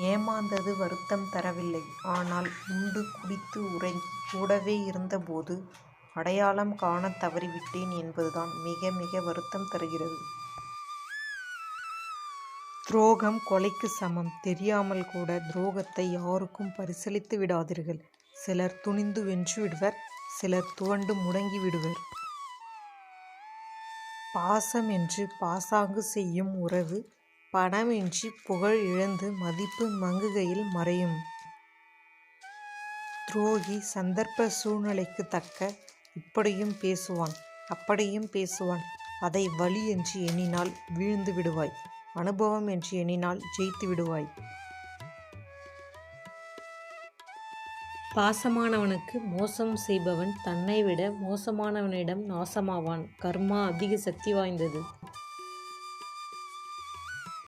ஏமாந்தது வருத்தம் தரவில்லை. ஆனால் உண்டு குடித்து உறங்கி கூடவே இருந்தபோது அடையாளம் காணத் தவறிவிட்டேன் என்பதுதான் மிக மிக வருத்தம் தருகிறது. துரோகம் கொலைக்கு சமம். தெரியாமல் கூட துரோகத்தை யாருக்கும் பரிசளித்து விடாதீர்கள். சிலர் துணிந்து வென்று விடுவர் சிலர் துவண்டு முடங்கி விடுவர் பாசம் என்று பாசாங்கு செய்யும் உறவு பணமின்றி புகழ் இழந்து மதிப்பு மங்குகையில் மறையும். துரோகி சந்தர்ப்ப சூழ்நிலைக்குத் தக்க இப்படியும் பேசுவான் அப்படியும் பேசுவான். அதை வலி என்று எண்ணினால் வீழ்ந்து விடுவாய். அனுபவம் என்று எண்ணினால் ஜெயித்து விடுவாய். பாசமானவனுக்கு மோசம் செய்பவன் தன்னை விட மோசமானவனிடம் நாசமாவான். கர்மா அதிக சக்தி வாய்ந்தது.